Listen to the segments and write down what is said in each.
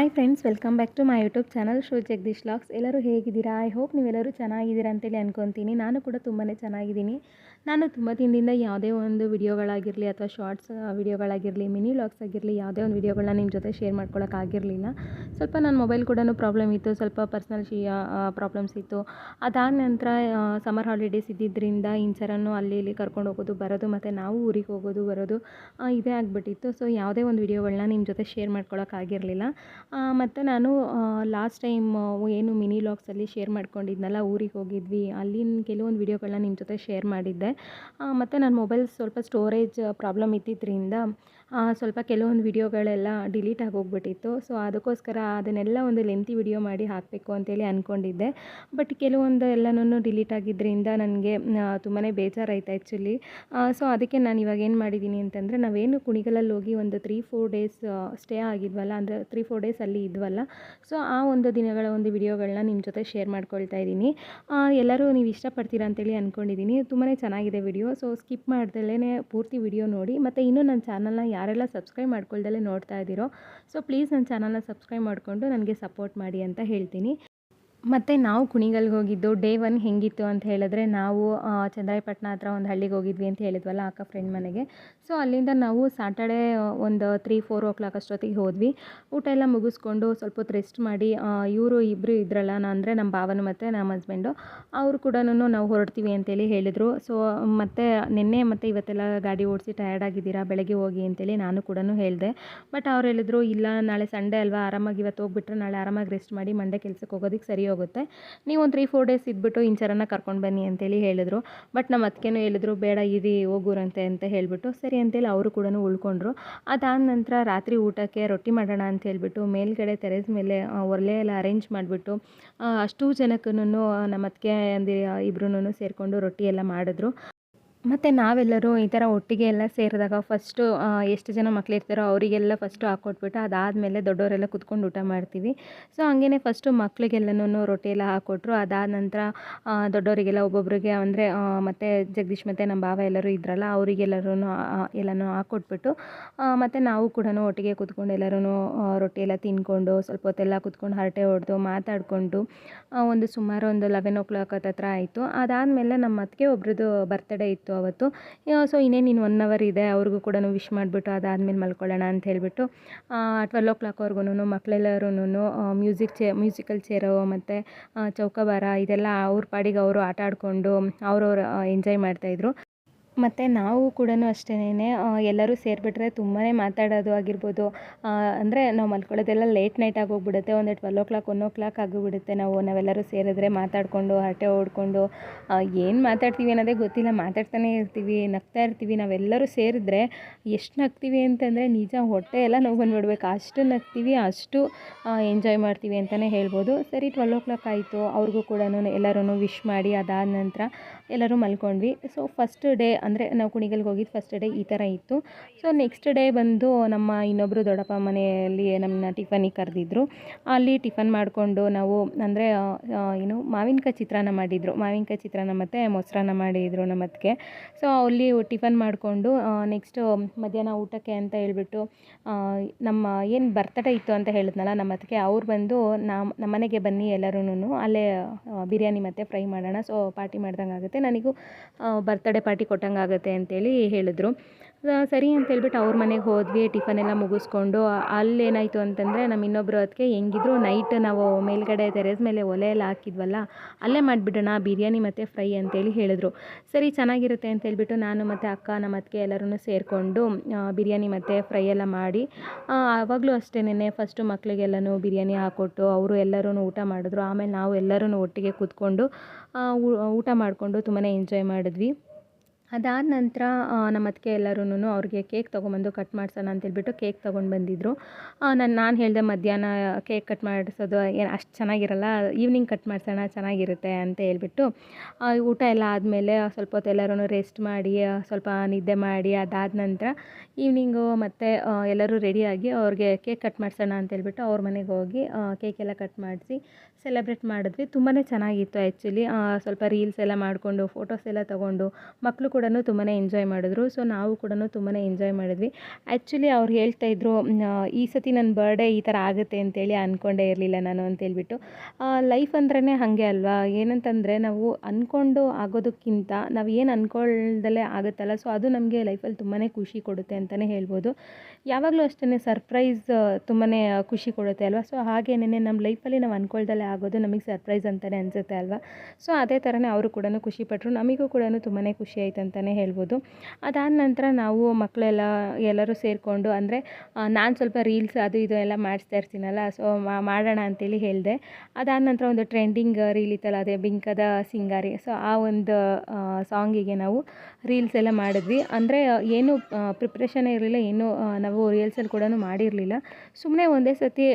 Hi friends welcome back to my YouTube channel show Jagadish LOX ಎಲ್ಲರೂ ಹೇಗಿದ್ದೀರಾ? I hope ನೀವೆಲ್ಲರೂ ಚೆನ್ನಾಗಿದ್ದೀರಾ ಅಂತೇಳಿ ಅನ್ಕೊತೀನಿ. ನಾನು ಕೂಡ ತುಂಬಾ ಚೆನ್ನಾಗಿದ್ದೀನಿ. ನಾನು ತುಂಬ ದಿನದಿಂದ ಯಾವುದೇ ಒಂದು ವಿಡಿಯೋಗಳಾಗಿರಲಿ ಅಥವಾ ಶಾರ್ಟ್ಸ್ ವಿಡಿಯೋಗಳಾಗಿರಲಿ, ಮಿನಿ ವ್ಲಾಗ್ಸ್ ಆಗಿರಲಿ, ಯಾವುದೇ ಒಂದು ವಿಡಿಯೋಗಳನ್ನ ನಿಮ್ಮ ಜೊತೆ ಶೇರ್ ಮಾಡ್ಕೊಳ್ಳೋಕ್ಕಾಗಿರಲಿಲ್ಲ ಸ್ವಲ್ಪ ನನ್ನ ಮೊಬೈಲ್ ಕೂಡ ಪ್ರಾಬ್ಲಮ್ ಇತ್ತು, ಸ್ವಲ್ಪ ಪರ್ಸ್ನಲ್ ಶಿ ಪ್ರಾಬ್ಲಮ್ಸ್ ಇತ್ತು. ಅದಾದ ನಂತರ ಸಮ್ಮರ್ ಹಾಲಿಡೇಸ್ ಇದ್ದಿದ್ದರಿಂದ ಇನ್ಸರನ್ನು ಅಲ್ಲಿ ಇಲ್ಲಿ ಕರ್ಕೊಂಡು ಹೋಗೋದು, ಬರೋದು ಮತ್ತು ನಾವು ಊರಿಗೆ ಹೋಗೋದು, ಬರೋದು ಇದೇ ಆಗಿಬಿಟ್ಟಿತ್ತು. ಸೊ, ಯಾವುದೇ ಒಂದು ವಿಡಿಯೋಗಳನ್ನ ನಿಮ್ಮ ಜೊತೆ ಶೇರ್ ಮಾಡ್ಕೊಳ್ಳೋಕ್ಕಾಗಿರಲಿಲ್ಲ ಮತ್ತು ನಾನು ಲಾಸ್ಟ್ ಟೈಮ್ ಏನು ಮಿನಿ ವ್ಲಾಗ್ಸಲ್ಲಿ ಶೇರ್ ಮಾಡ್ಕೊಂಡಿದ್ನಲ್ಲ, ಊರಿಗೆ ಹೋಗಿದ್ವಿ. ಅಲ್ಲಿನ ಕೆಲವೊಂದು ವಿಡಿಯೋಗಳನ್ನ ನಿಮ್ಮ ಜೊತೆ ಶೇರ್ ಮಾಡಿದ್ದೆ. ಮತ್ತು ನನ್ನ ಮೊಬೈಲ್ ಸ್ವಲ್ಪ ಸ್ಟೋರೇಜ್ ಪ್ರಾಬ್ಲಮ್ ಇದ್ದಿದ್ದರಿಂದ ಸ್ವಲ್ಪ ಕೆಲವೊಂದು ವಿಡಿಯೋಗಳೆಲ್ಲ ಡಿಲೀಟ್ ಆಗೋಗ್ಬಿಟ್ಟಿತ್ತು. ಸೊ ಅದಕ್ಕೋಸ್ಕರ ಅದನ್ನೆಲ್ಲ ಒಂದು ಲೆಂತಿ ವಿಡಿಯೋ ಮಾಡಿ ಹಾಕಬೇಕು ಅಂತೇಳಿ ಅಂದ್ಕೊಂಡಿದ್ದೆ ಬಟ್ ಕೆಲವೊಂದು ಎಲ್ಲನೂ ಡಿಲೀಟ್ ಆಗಿದ್ದರಿಂದ ನನಗೆ ತುಂಬಾ ಬೇಜಾರಾಯ್ತು ಆ್ಯಕ್ಚುಲಿ ಸೊ ಅದಕ್ಕೆ ನಾನು ಇವಾಗ ಏನು ಮಾಡಿದ್ದೀನಿ ಅಂತಂದರೆ, ನಾವೇನು ಕುಣಿಗಲಲ್ಲಿ ಹೋಗಿ ಒಂದು ತ್ರೀ ಫೋರ್ ಡೇಸ್ ಸ್ಟೇ ಆಗಿದ್ವಲ್ಲ, ಅಂದರೆ ತ್ರೀ ಫೋರ್ ಡೇಸ್ ಅಲ್ಲಿ ಇದ್ವಲ್ಲ. ಸೊ ಆ ಒಂದು ದಿನಗಳ ಒಂದು ವಿಡಿಯೋಗಳನ್ನ ನಿಮ್ಮ ಜೊತೆ ಶೇರ್ ಮಾಡ್ಕೊಳ್ತಾ ಇದ್ದೀನಿ. ಎಲ್ಲರೂ ನೀವು ಇಷ್ಟಪಡ್ತೀರಾ ಅಂತೇಳಿ ಅಂದ್ಕೊಂಡಿದ್ದೀನಿ ತುಂಬಾ ಚೆನ್ನಾಗಿದೆ ವಿಡಿಯೋ ಸೊ ಸ್ಕಿಪ್ ಮಾಡ್ದಲೇ ಪೂರ್ತಿ ವಿಡಿಯೋ ನೋಡಿ. ಮತ್ತು ಇನ್ನೂ ನನ್ನ ಚಾನಲ್ನ ಯಾರೆಲ್ಲ ಸಬ್ಸ್ಕ್ರೈಬ್ ಮಾಡ್ಕೊಳ್ದಲೇ ನೋಡ್ತಾ ಇದ್ದೀರೋ ಸೊ ಪ್ಲೀಸ್ ನನ್ನ ಚಾನಲ್ನ ಸಬ್ಸ್ಕ್ರೈಬ್ ಮಾಡಿಕೊಂಡು ನನಗೆ ಸಪೋರ್ಟ್ ಮಾಡಿ ಅಂತ ಹೇಳ್ತೀನಿ. ಮತ್ತು ನಾವು ಕುಣಿಗಲ್ಗೆ ಹೋಗಿದ್ದು ಡೇ ಒನ್ ಹೆಂಗಿತ್ತು ಅಂತ ಹೇಳಿದ್ರೆ ನಾವು ಚಂದ್ರಾಯಪಟ್ಟಣ ಹತ್ರ ಒಂದು ಹಳ್ಳಿಗೆ ಹೋಗಿದ್ವಿ ಅಂತ ಹೇಳಿದ್ವಲ್ಲ ಅಕ್ಕ ಫ್ರೆಂಡ್ ಮನೆಗೆ. ಸೊ ಅಲ್ಲಿಂದ ನಾವು ಸಾಟರ್ಡೇ ಒಂದು ತ್ರೀ ಫೋರ್ ಓ ಕ್ಲಾಕ್ ಅಷ್ಟೊತ್ತಿಗೆ ಹೋದ್ವಿ. ಊಟ ಎಲ್ಲ ಮುಗಿಸ್ಕೊಂಡು ಸ್ವಲ್ಪ ಹೊತ್ತು ರೆಸ್ಟ್ ಮಾಡಿ ಇವರು ಇಬ್ಬರು ಇದ್ರಲ್ಲ ನಾನು ಅಂದರೆ ನಮ್ಮ ಭಾವನು ಮತ್ತು ನಮ್ಮ ಹಸ್ಬೆಂಡು ಅವರು ಕೂಡ ನಾವು ಹೊರಡ್ತೀವಿ ಅಂತೇಳಿ ಹೇಳಿದರು. ಸೊ ಮತ್ತು ನಿನ್ನೆ ಮತ್ತು ಇವತ್ತೆಲ್ಲ ಗಾಡಿ ಓಡಿಸಿ ಟಯರ್ಡ್ ಆಗಿದ್ದೀರಾ, ಬೆಳಗ್ಗೆ ಹೋಗಿ ಅಂತೇಳಿ ನಾನು ಕೂಡ ಹೇಳಿದೆ. ಬಟ್ ಅವ್ರು ಹೇಳಿದ್ರು, ಇಲ್ಲ, ನಾಳೆ ಸಂಡೇ ಅಲ್ವಾ, ಆರಾಮಾಗಿ ಇವತ್ತು ಹೋಗ್ಬಿಟ್ರೆ ನಾಳೆ ಆರಾಮಾಗಿ ರೆಸ್ಟ್ ಮಾಡಿ ಮಂಡೆ ಕೆಲಸಕ್ಕೆ ಹೋಗೋದಕ್ಕೆ ಸರಿ ಹೋಗುತ್ತೆ. ನೀವು ಒಂದು ತ್ರೀ ಫೋರ್ ಡೇಸ್ ಇದ್ಬಿಟ್ಟು ಇಂಚರನ್ನು ಕರ್ಕೊಂಡು ಬನ್ನಿ ಅಂತೇಳಿ ಹೇಳಿದ್ರು. ಬಟ್ ನಮ್ಮ ಅತ್ತಿಗೆನೂ ಹೇಳಿದ್ರು, ಬೇಡ, ಇರಿ, ಹೋಗೋರಂತೆ ಅಂತ ಹೇಳಿಬಿಟ್ಟು. ಸರಿ ಅಂತೇಳಿ ಅವರು ಕೂಡ ಉಳ್ಕೊಂಡ್ರು. ಅದಾದ ನಂತರ ರಾತ್ರಿ ಊಟಕ್ಕೆ ರೊಟ್ಟಿ ಮಾಡೋಣ ಅಂತ ಹೇಳಿಬಿಟ್ಟು ಮೇಲ್ಗಡೆ ತೆರೆಸ್ ಮೇಲೆ ಒಲೆ ಎಲ್ಲ ಅರೇಂಜ್ ಮಾಡಿಬಿಟ್ಟು ಅಷ್ಟು ಜನಕ್ಕೂ ನಮ್ಮ ಅತ್ತಿಗೆ ಅಂದಿ ಇಬ್ರು ಸೇರಿಕೊಂಡು ರೊಟ್ಟಿ ಎಲ್ಲ ಮಾಡಿದ್ರು. ಮತ್ತು ನಾವೆಲ್ಲರೂ ಈ ಥರ ಒಟ್ಟಿಗೆ ಎಲ್ಲ ಸೇರಿದಾಗ ಫಸ್ಟು ಎಷ್ಟು ಜನ ಮಕ್ಕಳಿರ್ತಾರೋ ಅವರಿಗೆಲ್ಲ ಫಸ್ಟು ಹಾಕ್ಕೊಟ್ಬಿಟ್ಟು ಅದಾದಮೇಲೆ ದೊಡ್ಡವರೆಲ್ಲ ಕುತ್ಕೊಂಡು ಊಟ ಮಾಡ್ತೀವಿ. ಸೊ ಹಂಗೇ ಫಸ್ಟು ಮಕ್ಳಿಗೆಲ್ಲನೂ ರೊಟ್ಟಿ ಎಲ್ಲ ಹಾಕ್ಕೊಟ್ರು ಅದಾದ ನಂತರ ದೊಡ್ಡವರಿಗೆಲ್ಲ ಒಬ್ಬೊಬ್ಬರಿಗೆ ಅಂದರೆ ಮತ್ತು ಜಗದೀಶ್ ಮತ್ತು ನಮ್ಮ ಭಾವ ಎಲ್ಲರೂ ಇದ್ರಲ್ಲ ಅವರಿಗೆಲ್ಲರೂ ಎಲ್ಲನೂ ಹಾಕ್ಕೊಟ್ಬಿಟ್ಟು ಮತ್ತು ನಾವು ಕೂಡ ಒಟ್ಟಿಗೆ ಕೂತ್ಕೊಂಡು ಎಲ್ಲರೂ ರೊಟ್ಟಿ ಎಲ್ಲ ತಿನ್ಕೊಂಡು ಸ್ವಲ್ಪ ಹೊತ್ತೆಲ್ಲ ಕುತ್ಕೊಂಡು ಹರಟೆ ಹೊಡೆದು ಮಾತಾಡಿಕೊಂಡು ಒಂದು ಸುಮಾರು ಒಂದು ಲೆವೆನ್ ಓ ಕ್ಲಾಕ್ ಹತ್ತತ್ರ ಆಯಿತು. ಅದಾದಮೇಲೆ ನಮ್ಮ ಅತ್ತಿಗೆ ಒಬ್ರದ್ದು ಬರ್ತ್ಡೇ ಇತ್ತು. ಅವತ್ತು. ಸೊ ಇನ್ನೇನು ಇನ್ನು ಒನ್ ಅವರ್ ಇದೆ, ಅವ್ರಿಗೂ ಕೂಡ ವಿಶ್ ಮಾಡಿಬಿಟ್ಟು ಅದಾದಮೇಲೆ ಮಲ್ಕೊಳ್ಳೋಣ ಅಂತ ಹೇಳಿಬಿಟ್ಟು ಟ್ವೆಲ್ ಓ ಕ್ಲಾಕ್ವರೆಗೂ ಮಕ್ಕಳೆಲ್ಲರೂ ಮ್ಯೂಸಿಕ್ ಚೇ ಮ್ಯೂಸಿಕಲ್ ಚೇರು ಮತ್ತು ಚೌಕಬಾರ ಇದೆಲ್ಲ ಅವ್ರ ಪಾಡಿಗೆ ಅವರು ಆಟ ಆಡಿಕೊಂಡು ಅವ್ರವ್ರು ಎಂಜಾಯ್ ಮಾಡ್ತಾಯಿದ್ರು ಮತ್ತು ನಾವು ಕೂಡ ಅಷ್ಟೇನೆ ಎಲ್ಲರೂ ಸೇರಿಬಿಟ್ರೆ ತುಂಬಾ ಮಾತಾಡೋದು ಆಗಿರ್ಬೋದು. ಅಂದರೆ ನಾವು ಮಲ್ಕೊಳ್ಳೋದೆಲ್ಲ ಲೇಟ್ ನೈಟ್ ಆಗೋಗ್ಬಿಡುತ್ತೆ, ಒಂದು twelve o'clock one o'clock ಆಗಿಬಿಡುತ್ತೆ ನಾವು, ನಾವೆಲ್ಲರೂ ಸೇರಿದ್ರೆ ಮಾತಾಡಿಕೊಂಡು, ಹರಟೆ ಹೊಡ್ಕೊಂಡು ಏನು ಮಾತಾಡ್ತೀವಿ ಅನ್ನೋದೇ ಗೊತ್ತಿಲ್ಲ, ಮಾತಾಡ್ತಾನೆ ಇರ್ತೀವಿ, ನಗ್ತಾ ಇರ್ತೀವಿ, ನಾವೆಲ್ಲರೂ ಸೇರಿದ್ರೆ ಎಷ್ಟು ನಗ್ತೀವಿ ಅಂತಂದರೆ ನಿಜ ಹೊಟ್ಟೆ ಎಲ್ಲ ನೋವು ಬಂದುಬಿಡ್ಬೇಕು. ಅಷ್ಟು ನಗ್ತೀವಿ, ಅಷ್ಟು ಎಂಜಾಯ್ ಮಾಡ್ತೀವಿ ಅಂತಲೇ ಹೇಳ್ಬೋದು. ಸರಿ ಟ್ವೆಲ್ ಓ ಕ್ಲಾಕ್ ಆಯಿತು, ಅವ್ರಿಗೂ ಕೂಡ ಎಲ್ಲರೂ ವಿಶ್ ಮಾಡಿ, ಅದಾದ ನಂತರ ಎಲ್ಲರೂ ಮಲ್ಕೊಂಡ್ವಿ. ಸೊ ಫಸ್ಟ್ ಡೇ ಅಂದರೆ ನಾವು ಕುಣಿಗಲ್ಗೆ ಹೋಗಿದ್ದು ಫಸ್ಟ್ ಡೇ ಈ ಥರ ಇತ್ತು. ಸೊ ನೆಕ್ಸ್ಟ್ ಡೇ ಬಂದು ನಮ್ಮ ಇನ್ನೊಬ್ಬರು ದೊಡ್ಡಪ್ಪ ಮನೆಯಲ್ಲಿ ನಮ್ಮನ್ನ ಟಿಫನಿಗೆ ಕರೆದಿದ್ರು. ಅಲ್ಲಿ ಟಿಫನ್ ಮಾಡಿಕೊಂಡು ನಾವು, ಅಂದರೆ ಏನು, ಮಾವಿನಕಾಯಿ ಚಿತ್ರಾನ್ನ ಮಾಡಿದರು. ಮಾವಿನಕಾಯಿ ಚಿತ್ರಾನ್ನ ಮತ್ತು ಮೊಸರನ್ನ ಮಾಡಿದರು ನಮ್ಮ ಅತ್ತಿಗೆ. ಸೊ ಅಲ್ಲಿ ಟಿಫನ್ ಮಾಡಿಕೊಂಡು ನೆಕ್ಸ್ಟು ಮಧ್ಯಾಹ್ನ ಊಟಕ್ಕೆ ಅಂತ ಹೇಳ್ಬಿಟ್ಟು ನಮ್ಮ ಏನು ಬರ್ತಡೇ ಇತ್ತು ಅಂತ ಹೇಳಿದ್ನಲ್ಲ ನಮ್ಮ ಅತ್ತಿಗೆ, ಅವ್ರು ಬಂದು ನಮ್ಮ ಮನೆಗೆ ಬನ್ನಿ ಎಲ್ಲರೂ ಅಲ್ಲೇ ಬಿರಿಯಾನಿ ಮತ್ತು ಫ್ರೈ ಮಾಡೋಣ. ಸೊ ಪಾರ್ಟಿ ಮಾಡ್ದಂಗೆ ಆಗುತ್ತೆ ನನಗೂ ಬರ್ತಡೇ ಪಾರ್ಟಿ ಕೊಟ್ಟಂಗೆ ಆಗುತ್ತೆ ಅಂತೇಳಿ ಹೇಳಿದ್ರು. ಸರಿ ಅಂತ ಹೇಳ್ಬಿಟ್ಟು ಅವ್ರ ಮನೆಗೆ ಹೋದ್ವಿ, ಟಿಫನ್ ಎಲ್ಲ ಮುಗಿಸ್ಕೊಂಡು. ಅಲ್ಲೇನಾಯಿತು ಅಂತಂದರೆ ನಮ್ಮ ಇನ್ನೊಬ್ಬರು ಅದಕ್ಕೆ ಹೆಂಗಿದ್ರು ನೈಟ್ ನಾವು ಮೇಲ್ಗಡೆ ತೆರೆಸ್ ಮೇಲೆ ಒಲೆ ಎಲ್ಲ ಹಾಕಿದ್ವಲ್ಲ, ಅಲ್ಲೇ ಮಾಡಿಬಿಡೋಣ, ಬಿರಿಯಾನಿ ಮತ್ತು ಫ್ರೈ ಅಂತೇಳಿ ಹೇಳಿದ್ರು. ಸರಿ, ಚೆನ್ನಾಗಿರುತ್ತೆ ಅಂತ ಹೇಳ್ಬಿಟ್ಟು ನಾನು ಮತ್ತು ಅಕ್ಕ ನಮ್ಮ ಅತ್ತಿಗೆ ಎಲ್ಲರೂ ಸೇರಿಕೊಂಡು ಬಿರಿಯಾನಿ ಮತ್ತು ಫ್ರೈ ಎಲ್ಲ ಮಾಡಿ ಆವಾಗಲೂ ಅಷ್ಟೇ ಅಷ್ಟೇನೆ ಫಸ್ಟು ಮಕ್ಕಳಿಗೆಲ್ಲನೂ ಬಿರಿಯಾನಿ ಹಾಕ್ಕೊಟ್ಟು ಅವರು ಎಲ್ಲರೂ ಊಟ ಮಾಡಿದ್ರು. ಆಮೇಲೆ ನಾವು ಎಲ್ಲರೂ ಒಟ್ಟಿಗೆ ಕೂತ್ಕೊಂಡು ಊಟ ಮಾಡಿಕೊಂಡು ತುಂಬಾ ಎಂಜಾಯ್ ಮಾಡಿದ್ವಿ. ಅದಾದ ನಂತರ ನಮ್ಮ ಅತ್ತಿಗೆ ಎಲ್ಲರೂ ಅವ್ರಿಗೆ ಕೇಕ್ ತೊಗೊಂಬಂದು ಕಟ್ ಮಾಡ್ಸೋಣ ಅಂತೇಳ್ಬಿಟ್ಟು ಕೇಕ್ ತೊಗೊಂಡು ಬಂದಿದ್ದರು ನಾನು ನಾನು ಹೇಳಿದೆ ಮಧ್ಯಾಹ್ನ ಕೇಕ್ ಕಟ್ ಮಾಡಿಸೋದು ಏನು ಅಷ್ಟು ಚೆನ್ನಾಗಿರಲ್ಲ, ಈವ್ನಿಂಗ್ ಕಟ್ ಮಾಡಿಸೋಣ ಚೆನ್ನಾಗಿರುತ್ತೆ ಅಂತ ಹೇಳ್ಬಿಟ್ಟು ಊಟ ಎಲ್ಲ ಆದಮೇಲೆ ಸ್ವಲ್ಪ ಹೊತ್ತು ಎಲ್ಲರೂ ರೆಸ್ಟ್ ಮಾಡಿ ಸ್ವಲ್ಪ ನಿದ್ದೆ ಮಾಡಿ ಅದಾದ ನಂತರ ಈವ್ನಿಂಗು ಮತ್ತು ಎಲ್ಲರೂ ರೆಡಿಯಾಗಿ ಅವ್ರಿಗೆ ಕೇಕ್ ಕಟ್ ಮಾಡಿಸೋಣ ಅಂತೇಳ್ಬಿಟ್ಟು ಅವ್ರ ಮನೆಗೆ ಹೋಗಿ ಕೇಕ್ ಎಲ್ಲ ಕಟ್ ಮಾಡಿಸಿ ಸೆಲೆಬ್ರೇಟ್ ಮಾಡಿದ್ವಿ. ತುಂಬಾ ಚೆನ್ನಾಗಿತ್ತು ಆ್ಯಕ್ಚುಲಿ ಸ್ವಲ್ಪ ರೀಲ್ಸ್ ಎಲ್ಲ ಮಾಡಿಕೊಂಡು, ಫೋಟೋಸ್ ಎಲ್ಲ ತೊಗೊಂಡು ಮಕ್ಕಳು ಕೂಡ ಕೂಡ ತುಂಬಾ ಎಂಜಾಯ್ ಮಾಡಿದ್ರು. ಸೊ ನಾವು ಕೂಡ ತುಂಬಾ ಎಂಜಾಯ್ ಮಾಡಿದ್ವಿ. ಆ್ಯಕ್ಚುಲಿ ಅವ್ರು ಹೇಳ್ತಾ ಇದ್ರು ಈ ಸತಿ ನನ್ನ ಬರ್ಡೇ ಈ ಥರ ಆಗುತ್ತೆ ಅಂತೇಳಿ ಅಂದ್ಕೊಂಡೇ ಇರಲಿಲ್ಲ ನಾನು ಅಂತೇಳ್ಬಿಟ್ಟು ಲೈಫ್ ಅಂದ್ರೇ ಹಾಗೆ ಅಲ್ವಾ? ಏನಂತಂದರೆ ನಾವು ಅಂದ್ಕೊಂಡು ಆಗೋದಕ್ಕಿಂತ ನಾವು ಏನು ಅಂದ್ಕೊಳ್ದಲೇ ಆಗುತ್ತಲ್ಲ? ಸೊ ಅದು ನಮಗೆ ಲೈಫಲ್ಲಿ ತುಂಬಾ ಖುಷಿ ಕೊಡುತ್ತೆ ಅಂತಲೇ ಹೇಳ್ಬೋದು. ಯಾವಾಗಲೂ ಅಷ್ಟೇ ಸರ್ಪ್ರೈಸ್ ತುಂಬಾ ಖುಷಿ ಕೊಡುತ್ತೆ ಅಲ್ವಾ? ಸೊ ಹಾಗೇನೇ ನಮ್ಮ ಲೈಫಲ್ಲಿ ನಾವು ಅಂದ್ಕೊಳ್ದಲ್ಲೇ ಆಗೋದು ನಮಗೆ ಸರ್ಪ್ರೈಸ್ ಅಂತಲೇ ಅನಿಸುತ್ತೆ ಅಲ್ವಾ? ಸೊ ಅದೇ ಥರನೇ ಅವರು ಕೂಡ ಖುಷಿಪಟ್ಟರು ನಮಗೂ ಕೂಡ ತುಂಬಾ ಖುಷಿ ಆಯ್ತು ಅಂತಲೇ ಹೇಳ್ಬೋದು. ಅದಾದ ನಂತರ ನಾವು ಮಕ್ಕಳೆಲ್ಲ ಎಲ್ಲರೂ ಸೇರಿಕೊಂಡು ಅಂದರೆ ನಾನು ಸ್ವಲ್ಪ ರೀಲ್ಸ್ ಅದು ಇದು ಎಲ್ಲ ಮಾಡಿಸ್ತಾ ಇರ್ತೀನಲ್ಲ ಸೊ ಮಾಡೋಣ ಅಂತೇಳಿ ಹೇಳಿದೆ. ಅದಾದ ನಂತರ ಒಂದು ಟ್ರೆಂಡಿಂಗ್ ರೀಲ್ ಇತ್ತಲ್ಲ, ಅದೇ ಬಿಂಕದ ಸಿಂಗಾರಿ. ಸೊ ಆ ಒಂದು ಸಾಂಗಿಗೆ ನಾವು ರೀಲ್ಸ್ ಎಲ್ಲ ಮಾಡಿದ್ವಿ. ಅಂದರೆ, ಏನು ಪ್ರಿಪ್ರೇಷನ್ ಇರಲಿಲ್ಲ, ಏನು ನಾವು ರೀಲ್ಸಲ್ಲಿ ಕೂಡ ಮಾಡಿರಲಿಲ್ಲ. ಸುಮ್ಮನೆ ಒಂದೇ ಸತಿ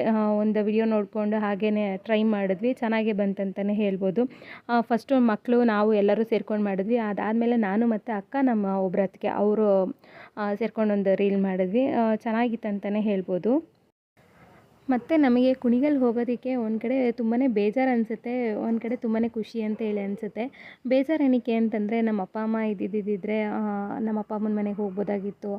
ಒಂದು ವಿಡಿಯೋ ನೋಡಿಕೊಂಡು ಹಾಗೇ ಟ್ರೈ ಮಾಡಿದ್ವಿ. ಚೆನ್ನಾಗೇ ಬಂತಂತಲೇ ಹೇಳ್ಬೋದು. ಫಸ್ಟು ಮಕ್ಕಳು ನಾವು ಎಲ್ಲರೂ ಸೇರ್ಕೊಂಡು ಮಾಡಿದ್ವಿ. ಅದಾದಮೇಲೆ ನಾನು ಮತ್ತು ಅಕ್ಕ ನಮ್ಮ ಒಬ್ರು ಅತ್ತಿಗೆ ಅವರು ಸೇರ್ಕೊಂಡು ಒಂದು ರೀಲ್ ಮಾಡಿದ್ವಿ. ಚೆನ್ನಾಗಿತ್ತು ಅಂತಲೇ ಹೇಳ್ಬೋದು. ಮತ್ತು ನಮಗೆ ಕುಣಿಗಲ್ ಹೋಗೋದಕ್ಕೆ ಒಂದು ಕಡೆ ತುಂಬಾ ಬೇಜಾರು ಅನಿಸುತ್ತೆ, ಒಂದು ಕಡೆ ತುಂಬಾ ಖುಷಿ ಅಂತ ಹೇಳಿ ಅನಿಸುತ್ತೆ. ಬೇಜಾರು ಏನಕ್ಕೆ ಅಂತಂದರೆ ನಮ್ಮ ಅಪ್ಪ ಅಮ್ಮ ಇದ್ದಿದ್ದಿದ್ದರೆ ನಮ್ಮ ಅಪ್ಪ ಅಮ್ಮನ ಮನೆಗೆ ಹೋಗ್ಬೋದಾಗಿತ್ತು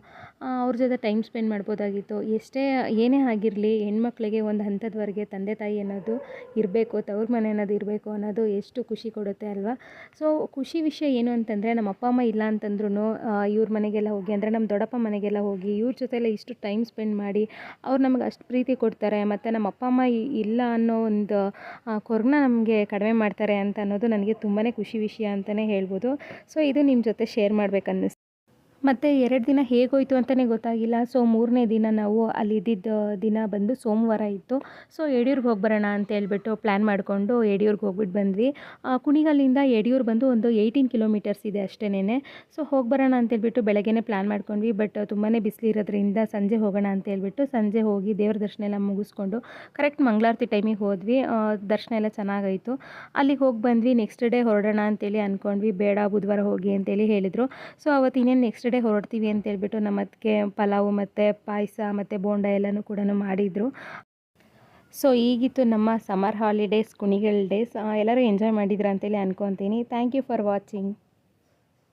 ಅವ್ರ ಜೊತೆ ಟೈಮ್ ಸ್ಪೆಂಡ್ ಮಾಡ್ಬೋದಾಗಿತ್ತು. ಎಷ್ಟೇ ಏನೇ ಆಗಿರಲಿ ಹೆಣ್ಮಕ್ಳಿಗೆ ಒಂದು ಹಂತದವರೆಗೆ ತಂದೆ ತಾಯಿ ಅನ್ನೋದು ಇರಬೇಕು, ತವ್ರ ಮನೆ ಅನ್ನೋದು ಇರಬೇಕು ಅನ್ನೋದು ಎಷ್ಟು ಖುಷಿ ಕೊಡುತ್ತೆ ಅಲ್ವಾ? ಸೊ ಖುಷಿ ವಿಷಯ ಏನು ಅಂತಂದರೆ ನಮ್ಮ ಅಪ್ಪ ಅಮ್ಮ ಇಲ್ಲ ಅಂತಂದ್ರೂ ಇವ್ರ ಮನೆಗೆಲ್ಲ ಹೋಗಿ, ಅಂದರೆ ನಮ್ಮ ದೊಡ್ಡಪ್ಪ ಮನೆಗೆಲ್ಲ ಹೋಗಿ ಇವ್ರ ಜೊತೆಲ್ಲ ಇಷ್ಟು ಟೈಮ್ ಸ್ಪೆಂಡ್ ಮಾಡಿ ಅವ್ರು ನಮಗೆ ಅಷ್ಟು ಪ್ರೀತಿ ಕೊಡ್ತಾರೆ. ಮತ್ತು ನಮ್ಮ ಅಪ್ಪ, ಅಮ್ಮ ಇಲ್ಲ ಅನ್ನೋ ಒಂದು ಕೊರಗನ ನಮಗೆ ಕಡಿಮೆ ಮಾಡ್ತಾರೆ ಅಂತ ಅನ್ನೋದು ನನಗೆ ತುಂಬಾ ಖುಷಿ ವಿಷಯ ಅಂತಲೇ ಹೇಳ್ಬೋದು. ಸೊ, ಇದು ನಿಮ್ಮ ಜೊತೆ ಶೇರ್ ಮಾಡ್ಬೇಕನ್ನಿಸ್ತು. ಮತ್ತು ಎರಡು ದಿನ ಹೇಗೋಯಿತು ಅಂತಲೇ ಗೊತ್ತಾಗಿಲ್ಲ. ಸೊ, ಮೂರನೇ ದಿನ ನಾವು ಅಲ್ಲಿ ಇದ್ದಿದ್ದ ದಿನ ಬಂದು ಸೋಮವಾರ ಇತ್ತು. ಸೊ, ಯಡಿಯೂರಿಗೆ ಹೋಗಿ ಬರೋಣ ಅಂತ ಹೇಳ್ಬಿಟ್ಟು ಪ್ಲ್ಯಾನ್ ಮಾಡಿಕೊಂಡು ಯಡಿಯೂರಿಗೆ ಹೋಗ್ಬಿಟ್ಟು ಬಂದ್ವಿ. ಕುಣಿಗಲ್ಲಿಂದ ಯಡಿಯೂರು ಬಂದು ಒಂದು ಏಯ್ಟೀನ್ ಕಿಲೋಮೀಟರ್ಸ್ ಇದೆ ಅಷ್ಟೇನೆ ಸೊ ಹೋಗಿ ಬರೋಣ ಅಂತೇಳ್ಬಿಟ್ಟು ಬೆಳಗ್ಗೆ ಪ್ಲ್ಯಾನ್ ಮಾಡ್ಕೊಂಡ್ವಿ. ಬಟ್ ತುಂಬಾ ಬಿಸಿಲಿರೋದ್ರಿಂದ ಸಂಜೆ ಹೋಗೋಣ ಅಂತ ಹೇಳ್ಬಿಟ್ಟು ಸಂಜೆ ಹೋಗಿ ದೇವ್ರ ದರ್ಶನ ಎಲ್ಲ ಮುಗಿಸ್ಕೊಂಡು ಕರೆಕ್ಟ್ ಮಂಗಳಾರತಿ ಟೈಮಿಗೆ ಹೋದ್ವಿ. ದರ್ಶನ ಎಲ್ಲ ಚೆನ್ನಾಗಾಯಿತು. ಅಲ್ಲಿಗೆ ಹೋಗಿ ಬಂದ್ವಿ. ನೆಕ್ಸ್ಟ್ ಡೇ ಹೊರಡೋಣ ಅಂತೇಳಿ ಅಂದ್ಕೊಂಡ್ವಿ ಬೇಡ, ಬುಧವಾರ ಹೋಗಿ ಅಂತೇಳಿ ಹೇಳಿದರು. ಸೊ, ಅವತ್ತು ನೆಕ್ಸ್ಟ್ ಡೇ ಹೊರಡ್ತೀವಿ ಅಂತೇಳ್ಬಿಟ್ಟು ನಮ್ಮ ಅದಕ್ಕೆ ಪಲಾವು ಮತ್ತು ಪಾಯಸ ಮತ್ತು ಬೋಂಡ ಎಲ್ಲನೂ ಕೂಡ ಮಾಡಿದರು. ಸೊ ಈಗಿತ್ತು ನಮ್ಮ ಸಮರ್ ಹಾಲಿಡೇಸ್ ಕುಣಿಗಲ್ ಡೇಸ್ ಎಲ್ಲರೂ ಎಂಜಾಯ್ ಮಾಡಿದ್ರು ಅಂತೇಳಿ ಅನ್ಕೊತೀನಿ. Thank you for watching